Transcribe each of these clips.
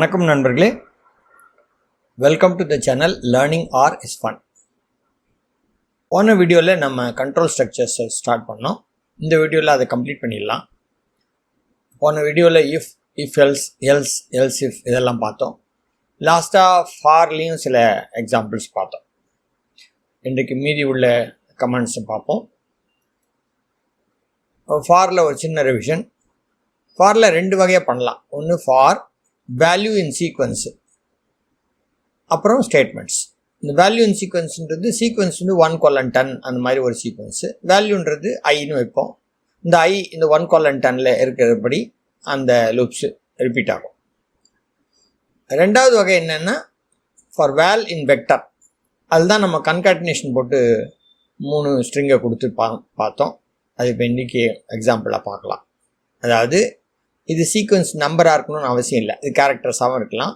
வணக்கம் நண்பர்களே. Welcome to the channel learning R is fun போன வீடியோவில் நம்ம கண்ட்ரோல் ஸ்ட்ரக்சர்ஸ் ஸ்டார்ட் பண்ணோம். இந்த வீடியோவில் அதை கம்ப்ளீட் பண்ணிடலாம். போன வீடியோவில் if if else else else if இதெல்லாம் பார்த்தோம். லாஸ்ட்டாக ஃபார்லேயும் சில எக்ஸாம்பிள்ஸ் பார்த்தோம். இன்றைக்கு மீதி உள்ள கமெண்ட்ஸை பார்ப்போம். ஃபாரில் ஒரு சின்ன ரிவிஷன் ஃபாரில் ரெண்டு வகையாக பண்ணலாம். ஒன்று ஃபார் வேல்யூ இன் சீக்வன்ஸு அப்புறம் ஸ்டேட்மெண்ட்ஸ் இந்த வேல்யூ இன் சீக்வன்ஸுன்றது சீக்வன்ஸ் வந்து ஒன் கொலன் டன் அந்த மாதிரி ஒரு சீக்வன்ஸு வேல்யூன்றது ஐன்னு வைப்போம். இந்த ஐ இந்த ஒன் கொலன் டனில் இருக்கிறபடி அந்த லூப்ஸு ரிப்பீட் ஆகும். ரெண்டாவது வகை என்னென்னா ஃபார் வேல் இன் வெக்டர் அதுதான் நம்ம கன்காட்டினேஷன் போட்டு மூணு ஸ்ட்ரிங்கை கொடுத்து பா பார்த்தோம். அது இப்போ இன்றைக்கி எக்ஸாம்பிளாக பார்க்கலாம். அதாவது இது சீக்வன்ஸ் நம்பராக இருக்கணும்னு அவசியம் இல்லை. இது கேரக்டர்ஸாகவும் இருக்கலாம்.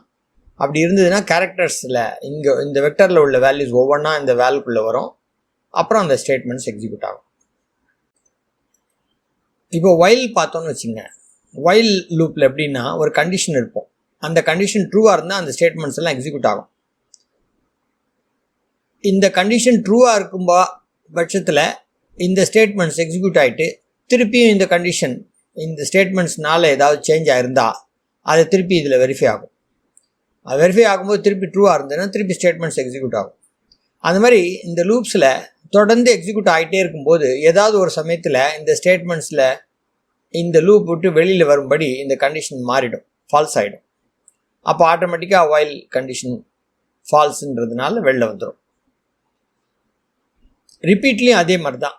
அப்படி இருந்ததுன்னா கேரக்டர்ஸில் இங்கே இந்த வெக்டரில் உள்ள வேல்யூஸ் ஒவ்வொன்றா இந்த வேலுக்குள்ளே வரும். அப்புறம் அந்த ஸ்டேட்மெண்ட்ஸ் எக்ஸிக்யூட் ஆகும். இப்போ ஒயில் பார்த்தோன்னு வச்சுங்க. ஒயில் லூப்பில் எப்படின்னா ஒரு கண்டிஷன் இருப்போம். அந்த கண்டிஷன் ட்ரூவாக இருந்தால் அந்த ஸ்டேட்மெண்ட்ஸ் எல்லாம் எக்ஸிக்யூட் ஆகும். இந்த கண்டிஷன் ட்ரூவாக இருக்கும்போ பட்சத்தில் இந்த ஸ்டேட்மெண்ட்ஸ் எக்ஸிக்யூட் ஆகிட்டு திருப்பியும் இந்த கண்டிஷன் இந்த ஸ்டேட்மெண்ட்ஸ்னால ஏதாவது சேஞ்ச் ஆயிருந்தா அது திருப்பி இதில் வெரிஃபை ஆகும். அது வெரிஃபை ஆகும்போது திருப்பி ட்ரூவாக இருந்ததுன்னா திருப்பி ஸ்டேட்மெண்ட்ஸ் எக்ஸிக்யூட் ஆகும். அந்த மாதிரி இந்த லூப்ஸில் தொடர்ந்து எக்ஸிக்யூட் ஆகிட்டே இருக்கும்போது ஏதாவது ஒரு சமயத்தில் இந்த ஸ்டேட்மெண்ட்ஸில் இந்த லூப் விட்டு வெளியில் வரும்படி இந்த கண்டிஷன் மாறிடும் ஃபால்ஸ் ஆகிடும் அப்போ ஆட்டோமேட்டிக்காக ஒயில் கண்டிஷன் ஃபால்ஸுன்றதுனால வெளில வந்துடும் ரிப்பீட்லேயும் அதே மாதிரி தான்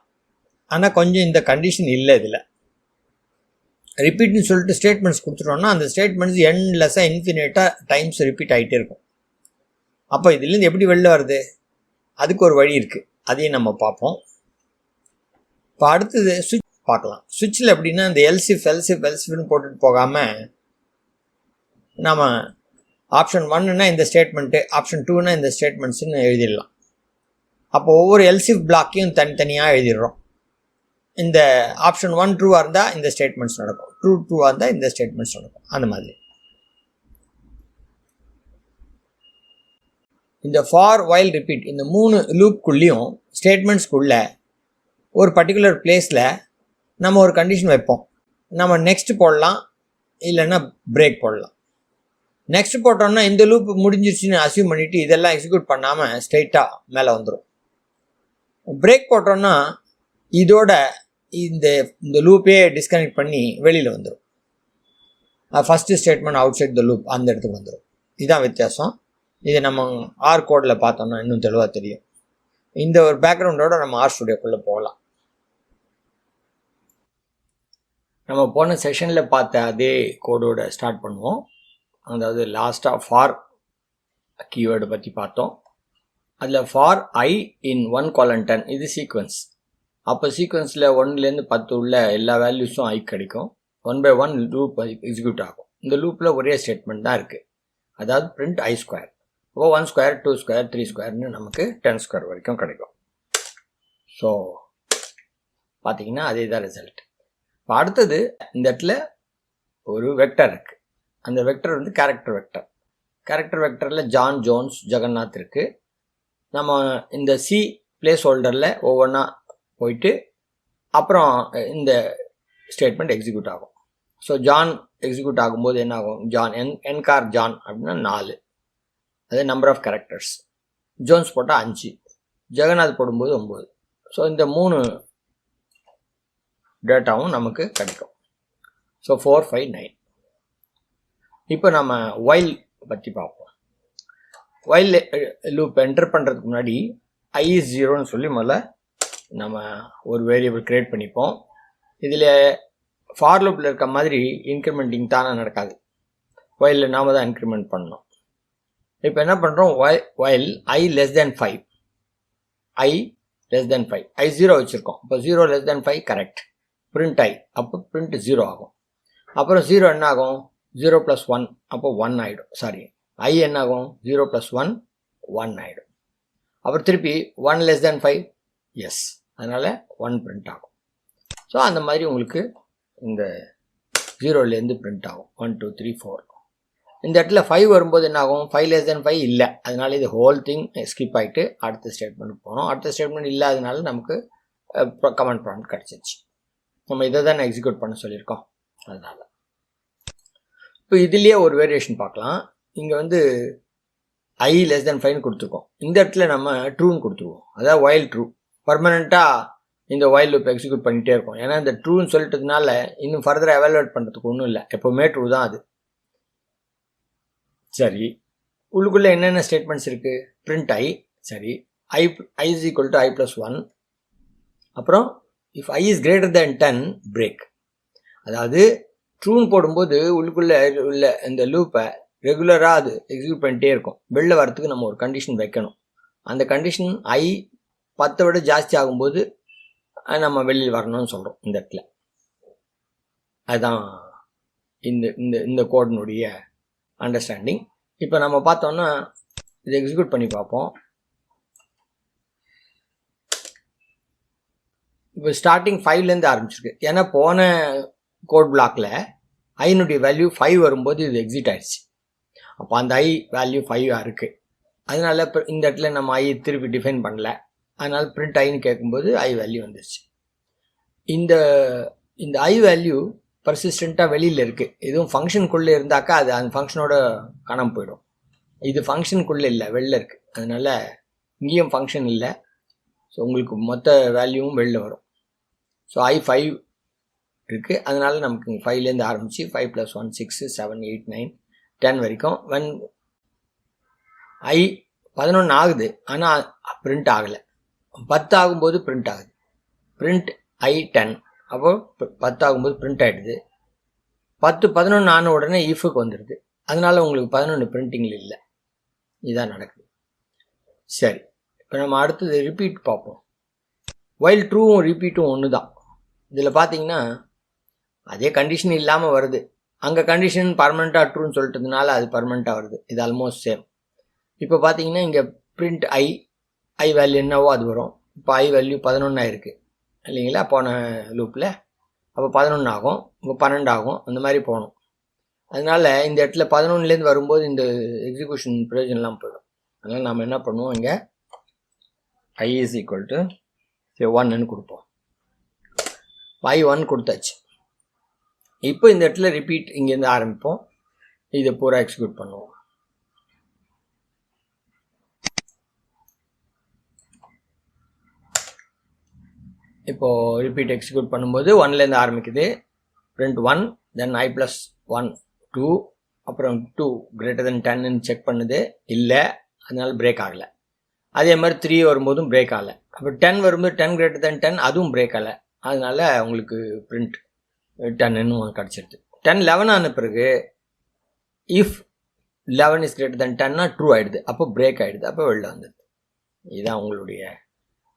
ஆனால் கொஞ்சம் இந்த கண்டிஷன் இல்லை இதில். ரிப்பீட்னு சொல்லிட்டு ஸ்டேட்மெண்ட்ஸ் கொடுத்துட்டோம்னா அந்த ஸ்டேட்மெண்ட்ஸ் எண்ட்லெஸ்ஸாக இன்ஃபினேட்டாக டைம்ஸ் ரிப்பீட் ஆகிட்டே இருக்கும். அப்போ இதுலேருந்து எப்படி வெளில வருது? அதுக்கு ஒரு வழி இருக்குது அதையும் நம்ம பார்ப்போம். இப்போ அடுத்தது சுவிட்ச் பார்க்கலாம். சுவிட்சில் எப்படின்னா இந்த எல்சிஃப் எல்சிஃப் எல்சிஃப்னு போட்டுட்டு போகாமல் நாம் ஆப்ஷன் ஒன்னுனா இந்த ஸ்டேட்மெண்ட்டு ஆப்ஷன் டூனா இந்த ஸ்டேட்மெண்ட்ஸ்னு எழுதிடலாம். அப்போ ஒவ்வொரு எல்சிஃப் பிளாக்கையும் தனித்தனியாக எழுதிடுறோம். இந்த ஆப்ஷன் ஒன் ட்ரூவாக இருந்தால் இந்த ஸ்டேட்மெண்ட்ஸ் நடக்கும். ட்ரூ ட்ரூவாக இருந்தால் இந்த ஸ்டேட்மெண்ட்ஸ் நடக்கும். அந்த மாதிரி. இந்த ஃபார் வைல் ரிப்பீட் இந்த மூணு லூப்குள்ளேயும் ஸ்டேட்மெண்ட்ஸ்க்குள்ள ஒரு பர்டிகுலர் பிளேஸில் நம்ம ஒரு கண்டிஷன் வைப்போம். நம்ம நெக்ஸ்ட் போடலாம் இல்லைன்னா பிரேக் போடலாம். நெக்ஸ்ட் போட்டோம்னா இந்த லூப் முடிஞ்சிருச்சுன்னு அசியூம் பண்ணிவிட்டு இதெல்லாம் எக்ஸிக்யூட் பண்ணாமல் ஸ்ட்ரைட்டாக மேலே வந்துடும் பிரேக் போட்டோம்னா இதோட இந்த இந்த லூப்பே டிஸ்கனெக்ட் பண்ணி வெளியில் வந்துடும் first statement outside the loop அந்த இடத்துக்கு வந்துடும் இதுதான் வித்தியாசம். இது நம்ம ஆர் கோடில் பார்த்தோம்னா இன்னும் தெளிவாக தெரியும். இந்த ஒரு பேக்ரவுண்டோட நம்ம ஆர் ஸ்டுடியோக்குள்ளே போகலாம். நம்ம போன செஷனில் பார்த்த அதே கோடோட ஸ்டார்ட் பண்ணுவோம். அதாவது லாஸ்ட்டாக ஃபார் கீவேர்டு பற்றி பார்த்தோம். அதில் ஃபார் ஐ இன் ஒன் காலன் இது சீக்வன்ஸ் அப்போ சீக்வன்ஸில் ஒன்லேருந்து பத்து உள்ள எல்லா வேல்யூஸும் ஐ கிடைக்கும். One by one loop execute ஆகும். இந்த லூப்பில் ஒரே ஸ்டேட்மெண்ட் தான் இருக்குது அதாவது பிரிண்ட் ஐ ஸ்கொயர் இப்போ one square two square three ஸ்கொயர்னு நமக்கு டென் ஸ்கொயர் வரைக்கும் கிடைக்கும். ஸோ பார்த்தீங்கன்னா அதே தான் ரிசல்ட் இப்போ அடுத்தது இந்த இடத்துல ஒரு வெக்டர் இருக்குது அந்த வெக்டர் வந்து கேரக்டர் வெக்டர் கேரக்டர் வெக்டரில் ஜான் ஜோன்ஸ் ஜெகநாத் இருக்குது நம்ம இந்த சி பிளேஸ் ஹோல்டரில் ஒவ்வொன்றா போயிட்டு அப்புறம் இந்த ஸ்டேட்மெண்ட் எக்ஸிக்யூட் ஆகும். ஸோ ஜான் எக்ஸிக்யூட் ஆகும்போது என்ன ஆகும்? ஜான் என் என்கார் ஜான் அப்படின்னா நாலு. அது நம்பர் ஆஃப் கேரக்டர்ஸ் ஜோன்ஸ் போட்டால் அஞ்சு. ஜெகநாத் போடும்போது ஒம்பது ஸோ இந்த மூணு டேட்டாவும் நமக்கு கிடைக்கும். ஸோ ஃபோர் ஃபைவ் நைன் இப்போ நம்ம ஒயில் பற்றி பார்ப்போம். ஒயில் லூப் என்டர் பண்ணுறதுக்கு முன்னாடி ஐ ஜீரோன்னு சொல்லி முதல்ல நம்ம ஒரு வேரியபிள் க்ரியேட் பண்ணிப்போம். இதில் ஃபார் லூப்பில் இருக்க மாதிரி இன்க்ரிமெண்டிங் தானே நடக்காது. ஒயிலில் நாம் தான் இன்க்ரிமெண்ட் பண்ணணும். இப்போ என்ன பண்ணுறோம் why while i less than five i less than five i zero வச்சுருக்கோம். இப்போ zero less than five correct print i அப்போ பிரிண்ட் ஜீரோ ஆகும். அப்புறம் ஜீரோ என்ன ஆகும்? ஜீரோ ப்ளஸ் ஒன் அப்போ ஒன் ஆகிடும் சாரி ஐ என்ன ஆகும்? ஜீரோ ப்ளஸ் ஒன் ஒன் ஆகிடும் அப்புறம் திருப்பி one less than five yes அதனால் ஒன் பிரிண்ட் ஆகும். ஸோ அந்த மாதிரி உங்களுக்கு இந்த ஜீரோலேருந்து பிரிண்ட் ஆகும். ஒன் டூ த்ரீ ஃபோர் இந்த இடத்துல ஃபைவ் வரும்போது என்ன ஆகும்? ஃபைவ் லெஸ் தென் ஃபைவ் இல்லை. அதனால இது ஹோல் திங் ஸ்கிப் ஆகிட்டு அடுத்த ஸ்டேட்மெண்ட் போனோம் அடுத்த ஸ்டேட்மெண்ட் இல்லாதனால நமக்கு கமெண்ட் ப்ராண்ட் கிடச்சிருச்சு. நம்ம இதை தான் எக்ஸிக்யூட் பண்ண சொல்லியிருக்கோம். அதனால். இப்போ இதுலேயே ஒரு வேரியேஷன் பார்க்கலாம். இங்கே வந்து ஐ லெஸ் தென் ஃபைவ்னு கொடுத்துருக்கோம். இந்த இடத்துல நம்ம ட்ரூன்னு கொடுத்துருவோம். அதாவது ஒயில் ட்ரூ பர்மனெண்ட்டாக இந்த ஒயில் லூப் எக்ஸிக்யூட் பண்ணிகிட்டே இருக்கும். ஏன்னா இந்த ட்ரூன்னு சொல்லிட்டதுனால இன்னும் ஃபர்தராக எவாலுவேட் பண்ணுறதுக்கு ஒன்றும் இல்லை. எப்போவுமே ட்ரூ தான் அது. சரி. உள்ளுக்குள்ளே என்னென்ன ஸ்டேட்மெண்ட்ஸ் இருக்குது பிரிண்ட் ஐ சரி. I i is equal to i plus one அப்புறம் if i is greater than ten break அதாவது ட்ரூன் போடும்போது உள்ளுக்குள்ளே உள்ள இந்த லூப்பை ரெகுலராக அது எக்ஸிக்யூட் பண்ணிட்டே இருக்கும். வெளில வரத்துக்கு நம்ம ஒரு கண்டிஷன் வைக்கணும். அந்த கண்டிஷன் ஐ பத்தை விட ஜாஸ்தி ஆகும்போது நம்ம வெளியில் வரணும்னு சொல்கிறோம் இந்த இடத்துல. அதுதான் இந்த இந்த இந்த கோடினுடைய அண்டர்ஸ்டாண்டிங் இப்போ நம்ம பார்த்தோம்னா இதை எக்ஸிக்யூட் பண்ணி பார்ப்போம். இப்போ ஸ்டார்டிங் ஃபைவ்லேருந்து ஆரம்பிச்சிருக்கு. ஏன்னா போன கோட் பிளாக்கில் ஐனுடைய வேல்யூ ஃபைவ் வரும்போது இது எக்ஸிட் ஆயிடுச்சு. அப்போ அந்த ஐ வேல்யூ ஃபைவாக இருக்குது அதனால இப்போ இந்த இடத்துல நம்ம ஐ திருப்பி டிஃபைன் பண்ணல. அதனால் பிரிண்ட் ஐன்னு கேட்கும்போது ஐ வேல்யூ வந்துருச்சு. இந்த இந்த ஐ வேல்யூ பர்சிஸ்டண்ட்டாக வெளியில் இருக்குது எதுவும் ஃபங்க்ஷனுக்குள்ளே இருந்தாக்கா அது அந்த ஃபங்க்ஷனோட கணம் போயிடும். இது ஃபங்க்ஷனுக்குள்ளே இல்லை வெளில இருக்குது அதனால் இங்கேயும் ஃபங்க்ஷன் இல்லை. ஸோ உங்களுக்கு மொத்த வேல்யூவும் வெளில வரும். ஸோ ஐ ஃபைவ் இருக்குது அதனால் நமக்கு ஃபைவ்லேருந்து ஆரம்பித்து five plus one six seven eight nine ten வரைக்கும். வென் ஐ பதினொன்று ஆகுது ஆனால் பிரிண்ட் ஆகலை. பத்து ஆகும்போது பிரிண்ட் ஆகுது. பிரிண்ட் ஐ டென் அப்போ பத்து ஆகும்போது பிரிண்ட் ஆகிடுது பத்து பதினொன்று ஆன உடனே இஃபுக்கு வந்துடுது அதனால உங்களுக்கு பதினொன்று பிரிண்டிங்கில் இல்லை. இதுதான் நடக்குது. சரி. இப்போ நம்ம அடுத்தது ரிப்பீட் பார்ப்போம். வைல் ட்ரூவும் ரிப்பீட்டும் ஒன்று தான் இதில் பார்த்தீங்கன்னா அதே கண்டிஷன் இல்லாமல் வருது. அங்கே கண்டிஷன் பர்மனெண்ட்டாக ட்ரூன்னு சொல்லிட்டதுனால அது பர்மனெண்ட்டாக வருது. இது ஆல்மோஸ்ட் சேம் இப்போ பார்த்தீங்கன்னா இங்கே பிரிண்ட் ஐ ஐ வேல்யூ என்னவோ அது வரும். இப்போ ஐ வேல்யூ பதினொன்று இருக்குது இல்லைங்களா? போன லூப்பில் அப்போ பதினொன்று ஆகும். இப்போ பன்னெண்டு ஆகும். அந்த மாதிரி போகணும். அதனால இந்த இடத்துல பதினொன்றுலேருந்து வரும்போது இந்த எக்ஸிக்யூஷன் பிரயோஜனம்லாம் போயிடும். அதனால் நம்ம என்ன பண்ணுவோம் இங்கே? ஐ இஸ் ஈக்குவல் டு சரி ஒன்னு கொடுப்போம். ஐ ஒன் கொடுத்தாச்சு. இப்போ இந்த இடத்துல ரிப்பீட் இங்கேருந்து ஆரம்பிப்போம். இதை பூரா எக்ஸிக்யூட் பண்ணுவோம். இப்போது ரிப்பீட் எக்ஸிக்யூட் பண்ணும்போது ஒன்லேருந்து ஆரம்பிக்குது. Print one then i plus one two அப்புறம் டூ கிரேட்டர் தென் டென்னு செக் பண்ணுது. இல்லை அதனால பிரேக் ஆகலை. அதே மாதிரி த்ரீ வரும்போதும் பிரேக் ஆகலை. அப்போ டென் வரும்போது டென் கிரேட்டர் தென் டென் அதுவும் பிரேக் ஆகலை. அதனால் உங்களுக்கு பிரிண்ட் டென்னு கிடச்சிருது. டென் லெவன் ஆன பிறகு if eleven is greater than டென்னா true ஆகிடுது அப்போ பிரேக் ஆகிடுது அப்போ வெளில வந்துடுது. இதுதான் உங்களுடைய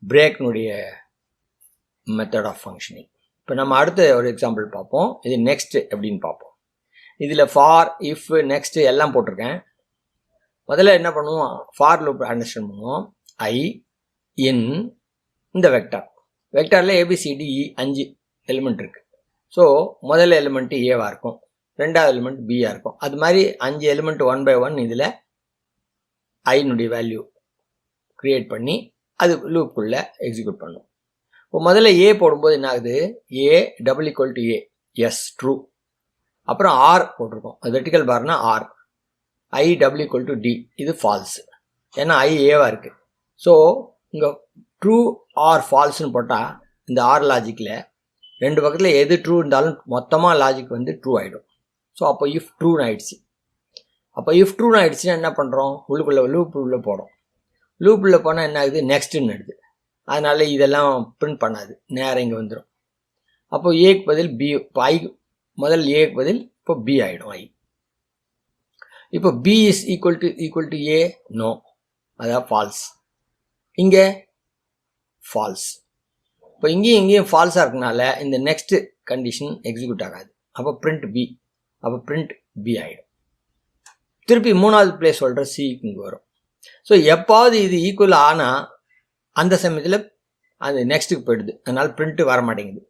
பிரேக்னுடைய மெத்தட் ஆஃப் ஃபங்க்ஷனிங் இப்போ நம்ம அடுத்த ஒரு எக்ஸாம்பிள் பார்ப்போம். இது நெக்ஸ்ட் எப்படின்னு பார்ப்போம். இதில் ஃபார் இஃப் நெக்ஸ்ட் எல்லாம் போட்டிருக்கேன். முதல்ல என்ன பண்ணுவோம்? ஃபார் லூப் அண்டர்ஸ்டாண்ட் பண்ணுவோம். ஐ இன் இந்த vector வெக்டாரில் A B C D E அஞ்சு எலிமெண்ட் இருக்குது ஸோ முதல் எலிமெண்ட்டு ஏவாக இருக்கும். ரெண்டாவது எலிமெண்ட் பியாக இருக்கும். அது மாதிரி அஞ்சு எலிமெண்ட் ஒன் பை ஒன் இதில் ஐனுடைய வேல்யூ க்ரியேட் பண்ணி அது லூப்புக்குள்ளே எக்ஸிக்யூட் பண்ணும். இப்போ முதல்ல ஏ போடும்போது என்ன ஆகுது a double equal to a yes true அப்புறம் ஆர் போட்டிருக்கோம். அது vertical பார்னா or i double equal to t இது ஃபால்ஸ் ஏன்னா ஐ ஏவாக இருக்குது ஸோ இங்கே ட்ரூ ஆர் ஃபால்ஸ்னு போட்டால் இந்த ஆர் லாஜிக்கில் ரெண்டு பக்கத்தில் எது ட்ரூ இருந்தாலும் மொத்தமாக லாஜிக் வந்து ட்ரூ ஆகிடும் ஸோ அப்போ இஃப் ட்ரூன்னு ஆகிடுச்சு அப்போ இஃப் ட்ரூன்னு ஆகிடுச்சுன்னா என்ன பண்ணுறோம் உள்ளுக்குள்ளே லூப் உள்ளே போகிறோம் லூப் உள்ளே போனால் என்ன ஆகுது நெக்ஸ்ட்டுன்னு எடுது அதனால் இதெல்லாம் பிரிண்ட் பண்ணாது. நேராக இங்கே வந்துடும் அப்போ ஏக்கு பதில் பி இப்போ ஐ முதல் ஏக்கு பதில் இப்போ பி ஆகிடும் ஐ இப்போ b is equal to equal to a no அதான் ஃபால்ஸ் இங்கே ஃபால்ஸ் இப்போ இங்கேயும் இங்கேயும் ஃபால்ஸாக இருக்கனால இந்த நெக்ஸ்ட் கண்டிஷன் எக்ஸிக்யூட் ஆகாது. அப்போ பிரிண்ட் பி அப்போ பிரிண்ட் பி ஆகிடும் திருப்பி மூணாவது பிளேஸ் சொல்கிற சி இங்கே வரும். ஸோ எப்பாவது இது ஈக்குவல் ஆனால் அந்த சமயத்தில் அது நெக்ஸ்ட்டுக்கு போயிடுது. அதனால் பிரிண்ட்டு வர மாட்டேங்குது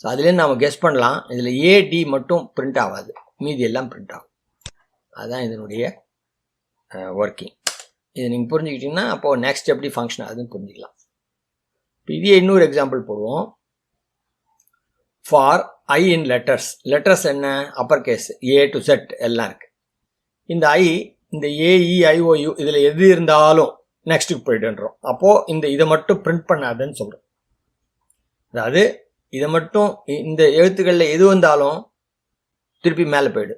ஸோ அதுலேருந்து நம்ம கெஸ் பண்ணலாம். இதில் ஏடி மட்டும் பிரிண்ட் ஆகாது. மீதி எல்லாம் பிரிண்ட் ஆகும். அதுதான் இதனுடைய ஒர்க்கிங் இதை நீங்கள் புரிஞ்சுக்கிட்டீங்கன்னா அப்போது நெக்ஸ்ட் எப்படி ஃபங்க்ஷன் ஆகுதுன்னு புரிஞ்சுக்கலாம். இப்போ இதே இன்னொரு எக்ஸாம்பிள் போடுவோம். For i in letters letters என்ன? Upper case A to Z எல்லாம் இருக்குது இந்த ஐ இந்த ஏஇ ஐஓயு இதில் எது இருந்தாலும் நெக்ஸ்ட்டுக்கு போயிட்டுன்றோம் அப்போது இந்த இதை மட்டும் பிரிண்ட் பண்ணாதுன்னு சொல்கிறோம் அதாவது இதை மட்டும் இ- இந்த எழுத்துக்களில் எது வந்தாலும் திருப்பி மேலே போயிடு.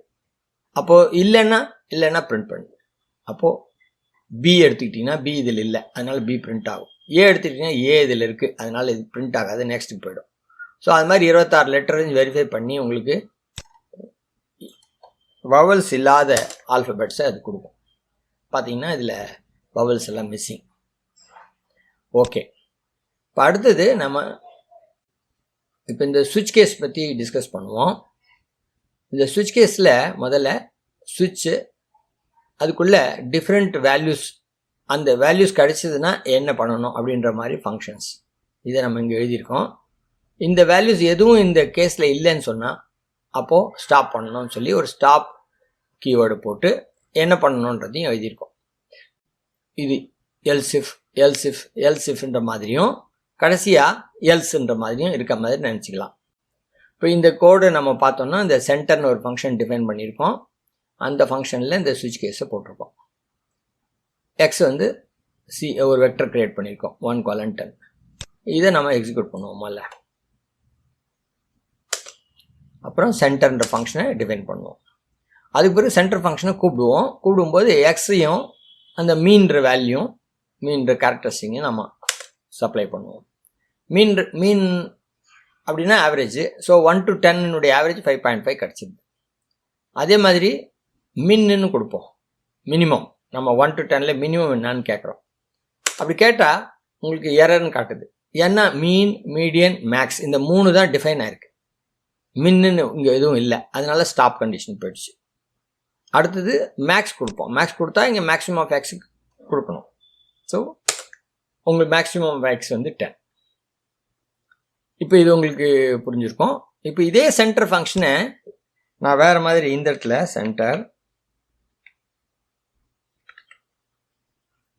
அப்போது இல்லைன்னா இல்லைன்னா பிரிண்ட் பண்ணு. அப்போது பி எடுத்துக்கிட்டிங்கன்னா பி இதில் இல்லை. அதனால் பி பிரிண்ட் ஆகும். ஏ எடுத்துக்கிட்டிங்கன்னா ஏ இதில் இருக்குது அதனால் இது பிரிண்ட் ஆகாது. நெக்ஸ்ட்டுக்கு போயிடும். ஸோ அது மாதிரி இருபத்தாறு லெட்டரையும் வெரிஃபை பண்ணி உங்களுக்கு வவல்ஸ் இல்லாத ஆல்ஃபபெட்ஸை அது கொடுக்கும். பார்த்தீங்கன்னா இதில் வவல்ஸ் எல்லாம் மிஸ்ஸிங் ஓகே இப்போ அடுத்தது நம்ம இப்போ இந்த சுவிட்ச் கேஸ் பற்றி டிஸ்கஸ் பண்ணுவோம். இந்த சுவிட்ச் கேஸில் முதல்ல சுவிட்சு அதுக்குள்ளே டிஃப்ரெண்ட் வேல்யூஸ் அந்த வேல்யூஸ் கிடைச்சதுன்னா என்ன பண்ணணும் அப்படின்ற மாதிரி ஃபங்க்ஷன்ஸ் இதை நம்ம இங்கே எழுதியிருக்கோம். இந்த வேல்யூஸ் எதுவும் இந்த கேஸில் இல்லைன்னு சொன்னால் அப்போது ஸ்டாப் பண்ணணும்னு சொல்லி ஒரு ஸ்டாப் கீவேர்டு போட்டு என்ன பண்ணணுன்றதையும் எழுதியிருக்கோம். இது எல்சிஃப் எல்சிஃப் எல்சிஃப்ன்ற மாதிரியும் கடைசியாக எல்ஸ்ன்ற மாதிரியும் இருக்க மாதிரி நினச்சிக்கலாம். இப்போ இந்த கோடு நம்ம பார்த்தோம்னா இந்த சென்டர்னு ஒரு ஃபங்க்ஷன் டிஃபைன் பண்ணியிருக்கோம். அந்த ஃபங்க்ஷனில் இந்த சுவிட்ச் கேஸை போட்டிருக்கோம். எக்ஸ் வந்து சி ஒரு வெக்டர் க்ரியேட் பண்ணியிருக்கோம். ஒன் காலன் டென் இதை நம்ம எக்ஸிக்யூட் பண்ணுவோம் முதல்ல. அப்புறம் சென்டர்ன்ற ஃபங்க்ஷனை டிஃபைன் பண்ணுவோம். அதுக்கு பிறகு சென்டர் ஃபங்க்ஷனை கூப்பிடுவோம். கூப்பிடும்போது எக்ஸையும் அந்த மீன்ற வேல்யூ மீன்ற கேரக்டரிஸ்டிங்கையும் நம்ம சப்ளை பண்ணுவோம். மீன் மீன் அப்படின்னா ஆவரேஜ் ஸோ ஒன் டு டென்னுடைய ஆவரேஜ் ஃபைவ் பாயிண்ட் ஃபைவ் கிடச்சிது அதே மாதிரி மின்னு கொடுப்போம். மினிமம் நம்ம ஒன் டு டெனில் மினிமம் என்னன்னு கேட்குறோம். அப்படி கேட்டால் உங்களுக்கு எரர்னு காட்டுது. ஏன்னா மீன் மீடியன் மேக்ஸ் இந்த மூணு தான் டிஃபைன் ஆயிருக்கு. மின்னு இங்கே எதுவும் இல்லை. அதனால ஸ்டாப் கண்டிஷன் போயிடுச்சு. அடுத்தது மேக்ஸ் கொடுப்போம். மேக்ஸ் கொடுத்தா இங்கே மேக்ஸிமம் ஆஃப் எக்ஸுக்கு கொடுக்கணும். ஸோ உங்களுக்கு மேக்ஸிமம் எக்ஸ் வந்து டென் இப்போ இது உங்களுக்கு புரிஞ்சிருக்கும். இப்போ இதே சென்டர் ஃபங்க்ஷனை நான் வேறு மாதிரி இந்த இடத்துல சென்டர்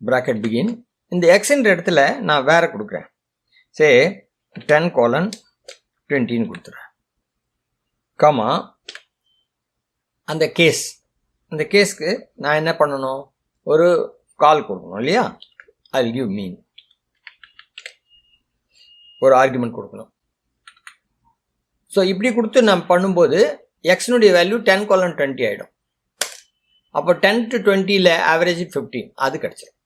ப்ராக்கெட் பிகின் இந்த எக்ஸ்ன்ற இடத்துல நான் வேற கொடுக்குறேன். சே டென் கோலன் டுவெண்ட்டின்னு கொடுத்துட்றேன். கமா அந்த கேஸ் இந்த கேஸ்க்கு நான் என்ன பண்ணணும்? ஒரு கால் கொடுக்கணும் இல்லையா? ஐ கிவ் மீன் ஒரு ஆர்குமெண்ட் கொடுக்கணும். ஸோ இப்படி கொடுத்து நம்ம பண்ணும்போது எக்ஸ்னுடைய வேல்யூ டென் கோலன் டுவெண்ட்டி ஆகிடும் அப்போ டென் டு டுவெண்ட்டியில் ஆவரேஜ் ஃபிஃப்டீன் அது கிடச்சிடும்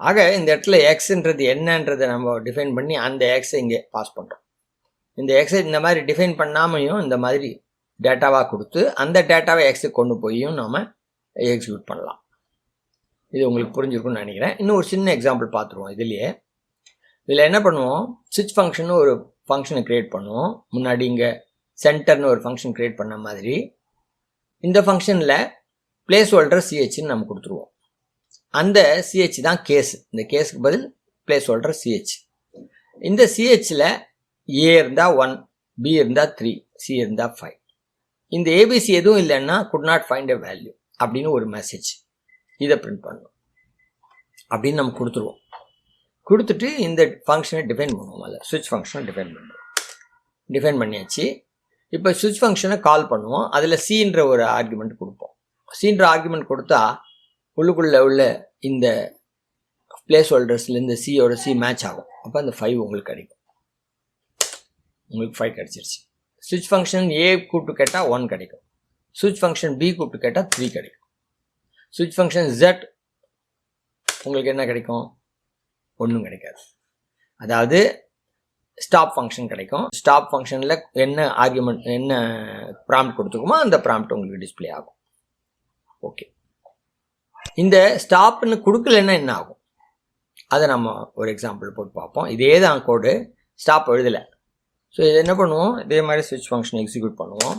ஆக இந்த இடத்துல எக்ஸ்ன்றது என்னன்றதை நம்ம டிஃபைன் பண்ணி அந்த எக்ஸை இங்கே பாஸ் பண்ணுறோம் இந்த எக்ஸை இந்த மாதிரி டிஃபைன் பண்ணாமையும் இந்த மாதிரி டேட்டாவாக கொடுத்து அந்த டேட்டாவை எக்ஸுக்கு கொண்டு போயும் நம்ம எக்ஸிக்யூட் பண்ணலாம். இது உங்களுக்கு புரிஞ்சிருக்கும்னு நினைக்கிறேன். இன்னும் ஒரு சின்ன எக்ஸாம்பிள் பார்த்துருவோம் இதுலேயே. இதில் என்ன பண்ணுவோம்? சுவிட்ச் ஃபங்க்ஷன் ஒரு ஃபங்க்ஷனை க்ரியேட் பண்ணுவோம். முன்னாடி இங்கே சென்டர்னு ஒரு ஃபங்க்ஷன் க்ரியேட் பண்ண மாதிரி. இந்த ஃபங்க்ஷனில் பிளேஸ் ஹோல்டர் சிஹெச்னு நம்ம கொடுத்துருவோம். அந்த சிஹெச் தான் கேஸ் இந்த கேஸுக்கு பதில் பிளேஸ் ஹோல்டர் சிஹெச் இந்த சிஹெச்சில் ஏ இருந்தால் ஒன் பி இருந்தால் த்ரீ சி இருந்தால் ஃபைவ் இந்த ஏபிசி எதுவும் இல்லைன்னா could not find a value அப்படின்னு ஒரு மெசேஜ் இதை பிரிண்ட் பண்ணும். அப்படின்னு நம்ம கொடுத்துருவோம். கொடுத்துட்டு இந்த ஃபங்க்ஷனை டிஃபைன் பண்ணுவோம் அதில் சுவிட்ச் ஃபங்க்ஷனை டிஃபைன் பண்ணுவோம். டிஃபைன் பண்ணியாச்சு. இப்போ சுவிட்ச் ஃபங்க்ஷனை கால் பண்ணுவோம். அதில் சீன்ற ஒரு ஆர்குமெண்ட் கொடுப்போம். சீன்ற ஆர்குமெண்ட் கொடுத்தா உள்ளுக்குள்ளே உள்ள இந்த பிளேஸ் ஹோல்டர்ஸில் இந்த சியோட சி மேட்ச் ஆகும். அப்போ அந்த ஃபைவ் உங்களுக்கு கிடைக்கும். உங்களுக்கு ஃபைவ் கிடச்சிருச்சு. சுவிட்ச் ஃபங்க்ஷன் ஏ கூப்பிட்டு கேட்டால் ஒன் கிடைக்கும். சுவிட்ச் ஃபங்க்ஷன் பி கூப்பிட்டு கேட்டால் த்ரீ கிடைக்கும். சுவிட்ச் ஃபங்க்ஷன் ஜெட் உங்களுக்கு என்ன கிடைக்கும்? ஒன்றும் கிடைக்காது. அதாவது ஸ்டாப் ஃபங்க்ஷன் கிடைக்கும். ஸ்டாப் ஃபங்க்ஷனில் என்ன ஆர்குமெண்ட் என்ன ப்ராம்ப்ட் கொடுத்துக்குமோ அந்த ப்ராம்ப்ட் உங்களுக்கு டிஸ்ப்ளே ஆகும். ஓகே இந்த ஸ்டாப்னு கொடுக்கலன்னா என்ன ஆகும்? அதை நம்ம ஒரு எக்ஸாம்பிள் போட்டு பார்ப்போம். இதே தான் கோடு ஸ்டாப் எழுதலை. ஸோ இது என்ன பண்ணுவோம்? இதே மாதிரி சுவிட்ச் ஃபங்க்ஷன் எக்ஸிக்யூட் பண்ணுவோம்.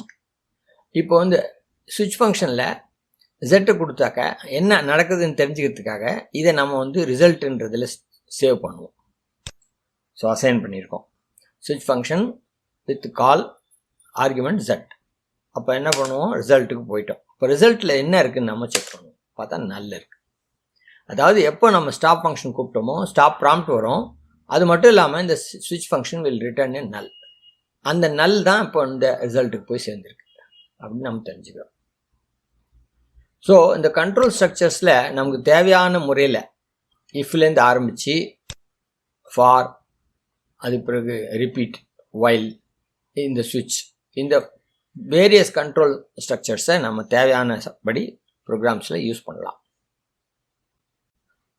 இப்போ வந்து சுவிட்ச் ஃபங்க்ஷனில் ரிசல்ட்டை கொடுத்தாக்க என்ன நடக்குதுன்னு தெரிஞ்சுக்கிறதுக்காக இதை நம்ம வந்து ரிசல்ட்டுன்றதில் சேவ் பண்ணுவோம். ஸோ அசைன் பண்ணியிருக்கோம். சுவிட்ச் function with call argument z அப்போ என்ன பண்ணுவோம்? ரிசல்ட்டுக்கு போயிட்டோம். இப்போ ரிசல்ட்டில் என்ன இருக்குன்னு நம்ம செக் பண்ணுவோம். பார்த்தா நல்ல இருக்கு. அதாவது எப்போ நம்ம ஸ்டாப் ஃபங்க்ஷன் கூப்பிட்டோமோ ஸ்டாப் ப்ராம்ப்ட் வரும். அது மட்டும் இல்லாமல் இந்த ஸ்விட்ச் ஃபங்க்ஷன் வில் ரிட்டர்ன் இன் நல் அந்த நல் தான் இப்போ இந்த ரிசல்ட்டுக்கு போய் சேர்ந்துருக்கு. அப்படின்னு நம்ம தெரிஞ்சுக்கிறோம். ஸோ இந்த கண்ட்ரோல் ஸ்ட்ரக்சர்ஸில் நமக்கு தேவையான முறையில் இஃப்லேருந்து ஆரம்பித்து ஃபார் அது பிறகு ரிப்பீட் வைல் இந்த சுவிட்ச் இந்த வேரியஸ் கண்ட்ரோல் ஸ்ட்ரக்சர்ஸை நம்ம தேவையான படி ப்ரோக்ராம்ஸில் யூஸ் பண்ணலாம்.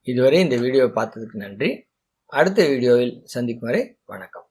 இதுவரை இந்த வீடியோவை பார்த்ததுக்கு நன்றி. அடுத்த வீடியோவில் சந்திக்கும் வரை வணக்கம்.